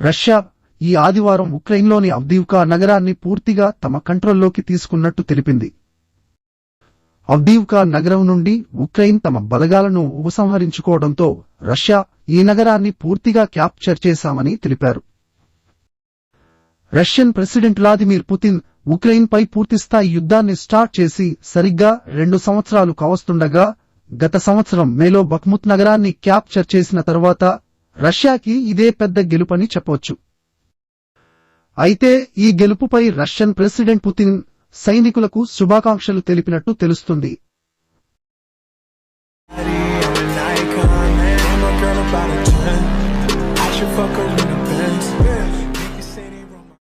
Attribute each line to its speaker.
Speaker 1: Russia ఈ ఆదివారం ఉక్రెయిన్లోని అవ్దీవ్కా నగరాన్ని పూర్తిగా తమ కంట్రోల్లోకి తీసుకున్నట్టు తెలిపింది. అవ్దీవ్కా నగరం నుండి ఉక్రెయిన్ తమ బలగాలను ఉపసంహరించుకోవడంతో రష్యా ఈ నగరాన్ని పూర్తిగా క్యాప్చర్ చేశామని తెలిపారు. రష్యన్ ప్రెసిడెంట్ వ్లాదిమిర్ పుతిన్ ఉక్రెయిన్పై పూర్తిస్థాయి యుద్ధాన్ని స్టార్ట్ చేసి సరిగ్గా రెండు సంవత్సరాలు కావస్తుండగా గత సంవత్సరం మేలో బఖ్ముత్ నగరాన్ని క్యాప్చర్ చేసిన తరువాత రష్యాకి ఇదే పెద్ద గెలుపని చెప్పొచ్చు అయితే ఈ గెలుపుపై రష్యన్ ప్రెసిడెంట్ పుతిన్ సైనికులకు శుభాకాంక్షలు తెలిపినట్టు తెలుస్తుంది.
Speaker 2: I should fuck her in the